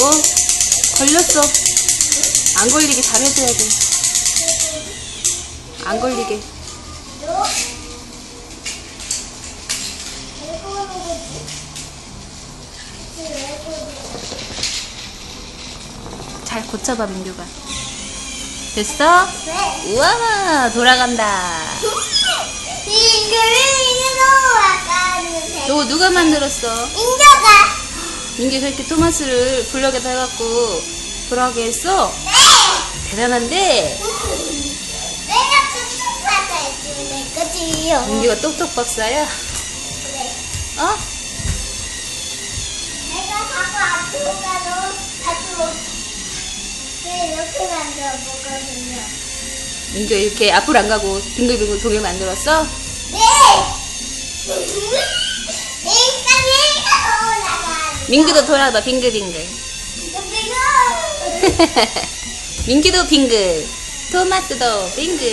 어? 걸렸어. 안 걸리게 잘 해줘야 돼. 안 걸리게. 잘 고쳐봐, 민규가. 됐어? 네. 우와, 돌아간다. 너 누가 만들었어? 인자가 민규가 이렇게 토마스를 블럭에다 해갖고 돌아가게 했어? 대단한데? 내가 똑똑하다 해주네 그치요 민규가 똑똑 박사야? 그래 어? 내가 자꾸 앞으로 가도 자꾸 왜 이렇게 만들어 보거든요 민규 이렇게 앞으로 안 가고 빙글빙글 돌게 만들었어? 네! 민규도 돌아봐 빙글빙글. 민규도 빙글. 토마스도 빙글